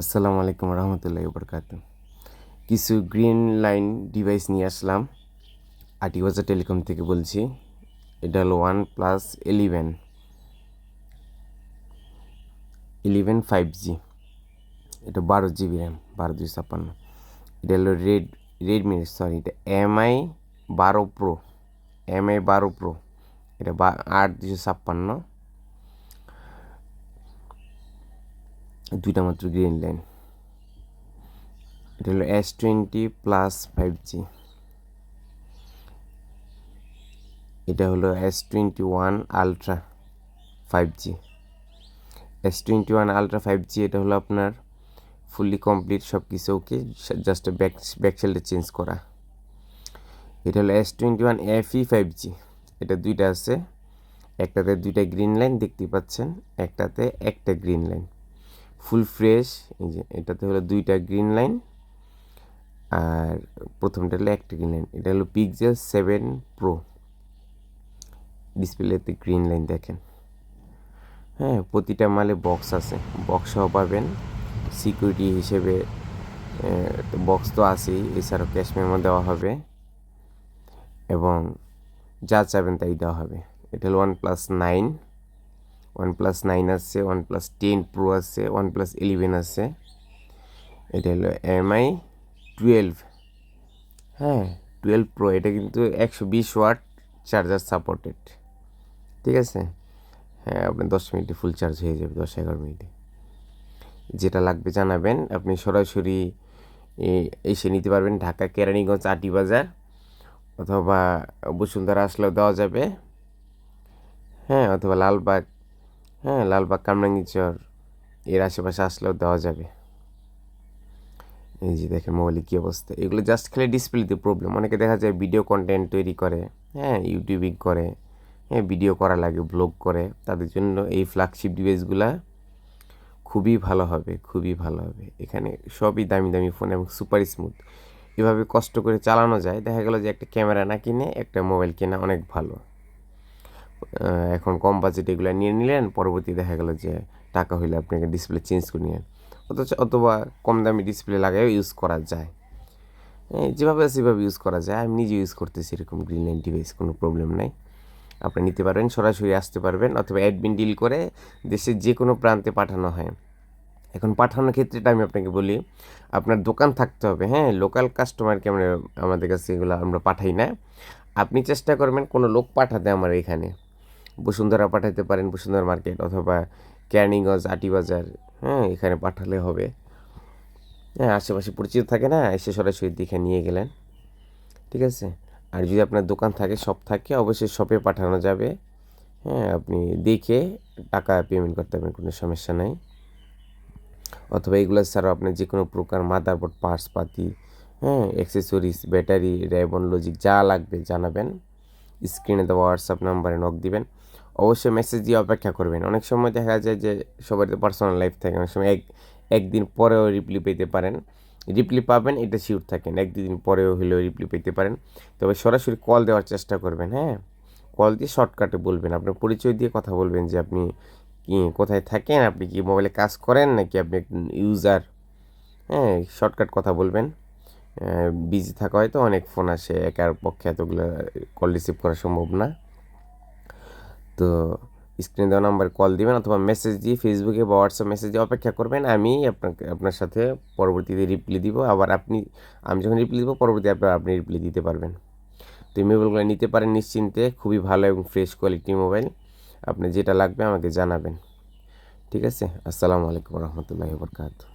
আসসালামু আলাইকুম রহমতুল্লাহ বরকাত কিছু গ্রিন লাইন ডিভাইস নিয়ে আসলাম। আটি বাজার টেলিকম থেকে বলছি, এটা হলো OnePlus eleven. Eleven five G. এটা বারো জিবি র্যাম, বারো দুই ছাপ্পান্ন। এটা হলো রেড, রেডমি, সরি, এটা এমআই বারো প্রো, এমআই বারো প্রো। এটা বা, আট দুশো ছাপ্পান্ন। দুইটা মাত্র গ্রিন লাইন এটা হলো S twenty plus five G এটা হলো S twenty one ultra five G S twenty one ultra five G এটা হলো আপনার ফুললি কমপ্লিট সব কিছু ওকে জাস্ট ব্যাক ব্যাক সেলটা চেঞ্জ করা। এটা হলো S twenty one F E five G এটা দুইটা আছে, একটাতে দুইটা গ্রিন লাইন দেখতে পাচ্ছেন, একটাতে একটা গ্রিন লাইন ফুল ফ্রেশ, এই যে এটাতে হলো দুইটা গ্রিন লাইন আর প্রথমটা হলো একটা গ্রিন লাইন এটা হলো পিকজেল সেভেন প্রো ডিসপ্লেতে গ্রিন লাইন দেখেন। হ্যাঁ প্রতিটা মালে বক্স আছে। বক্সও পাবেন সিকিউরিটি হিসেবে বক্স তো আছেই, এছাড়াও ক্যাশ মেমো দেওয়া হবে। এবং যা চাবেন তাই দেওয়া হবে। এটা হলো one plus nine one plus nine আছে ওয়ান প্লাস টেন প্রো আছে ওয়ান প্লাস ইলেভেন আছে। এটা হলো এমআই টুয়েলভ হ্যাঁ টুয়েলভ প্রো এটা কিন্তু একশো বিশ ওয়াট চার্জার সাপোর্টেড ঠিক আছে? হ্যাঁ আপনার দশ মিনিটে ফুল চার্জ হয়ে যাবে, দশ এগারো মিনিটে। যেটা লাগবে জানাবেন, আপনি সরাসরি এসে নিতে পারবেন ঢাকা কেরানীগঞ্জ আটি বাজার অথবা বসুন্ধরা আসলেও দেওয়া যাবে। হ্যাঁ অথবা লালবাগ হ্যাঁ লালবাগ কামরাঙ্গিচর এর আশেপাশে আসলেও দেওয়া যাবে। এই যে দেখেন মোবাইলে কী অবস্থা। এগুলো জাস্ট খেলে ডিসপ্লেতে প্রবলেম অনেকে দেখা যায় ভিডিও কন্টেন্ট তৈরি করে হ্যাঁ ইউটিউবিং করে হ্যাঁ ভিডিও করা লাগে ব্লগ করে। তাদের জন্য এই ফ্ল্যাগশিপ ডিভাইসগুলা খুবই ভালো হবে, খুবই ভালো হবে। এখানে সবই দামি দামি ফোন এবং সুপার স্মুথ এভাবে কষ্ট করে চালানো যায়। দেখা গেল যে একটা ক্যামেরা না কিনে একটা মোবাইল কেনা অনেক ভালো। এখন কম বাজেট এগুলো নিয়ে নিলেন, পরবর্তী দেখা গেল যে টাকা হইলে আপনাকে ডিসপ্লে চেঞ্জ করে নিলেন। অথচ অথবা কম দামি ডিসপ্লে লাগাইও ইউজ করা যায়। যেভাবে সেভাবে ইউজ করা যায়। আমি নিজে ইউজ করতেছি এরকম গ্রিন লাইন ডিভাইস কোনো প্রবলেম নাই। আপনি নিতে পারবেন, সরাসরি আসতে পারবেন, অথবা অ্যাডমিন ডিল করে দেশের যে কোনো প্রান্তে পাঠানো হয়। এখন পাঠানোর ক্ষেত্রেটা আমি আপনাকে বলি, আপনার দোকান থাকতে হবে। হ্যাঁ লোকাল কাস্টমারকে আমরা, আমাদের কাছে এগুলো আমরা পাঠাই না। আপনি চেষ্টা করবেন কোনো লোক পাঠাতে আমার এখানে। বসুন্ধরা পাঠাতে পারেন, বসুন্ধরা মার্কেট অথবা ক্যানিগঞ্জ, আটিবাজার হ্যাঁ এখানে পাঠালে হবে। হ্যাঁ আশেপাশে পরিচিত থাকে না, এসে সরাসরি দেখে নিয়ে গেলেন। ঠিক আছে? আর যদি আপনার দোকান থাকে, শপ থাকে, অবশ্যই শপে পাঠানো যাবে। হ্যাঁ আপনি দেখে টাকা পেমেন্ট করতে পারবেন, কোনো সমস্যা নাই। অথবা এগুলো ছাড়াও আপনি যে কোনো প্রকার মাদারবোর্ড পার্টস পাতি হ্যাঁ অ্যাক্সেসরিজ ব্যাটারি র্যাবন লজিক যা লাগবে জানাবেন। স্ক্রিনে দেওয়া হোয়াটসঅ্যাপ নাম্বারে নক দিবেন। অবশ্যই মেসেজ দিয়ে অপেক্ষা করবেন। অনেক সময় দেখা যায় যে সবার তো পার্সোনাল লাইফ থাকে, অনেক সময় এক, একদিন পরেও রিপ্লি পেতে পারেন। রিপ্লি পাবেন, এটা শিওর থাকেন। এক দুদিন পরেও হলেও রিপ্লি পেতে পারেন। তবে সরাসরি কল দেওয়ার চেষ্টা করবেন হ্যাঁ? কল দিয়ে শর্টকাটে বলবেন। আপনার পরিচয় দিয়ে কথা বলবেন যে আপনি কি, কোথায় থাকেন? আপনি কি মোবাইলে কাজ করেন নাকি আপনি একজন ইউজার হ্যাঁ শর্টকাট কথা বলবেন। বিজি থাকা হয়তো অনেক ফোন আসে, একার পক্ষে এতগুলো কল রিসিভ করা সম্ভব না। তো স্ক্রিনে দেওয়া নাম্বার কল দিবেন অথবা মেসেজ দিয়ে ফেসবুকে বা হোয়াটসঅ্যাপ মেসেজ অপেক্ষা করবেন, আমি আপনাকে, আপনার সাথে পরবর্তীতে রিপ্লাই দিব। আবার আপনি, আমি যখন রিপ্লাই দিব পরবর্তী আপনার, আপনি রিপ্লাই দিতে পারবেন। তো এই মোবাইলগুলো নিতে পারেন নিশ্চিন্তে, খুবই ভালো এবং ফ্রেশ কোয়ালিটি মোবাইল আপনি যেটা লাগবে আমাকে জানাবেন। ঠিক আছে? আসসালামু আলাইকুম রহমতুল্লাহ বরকাত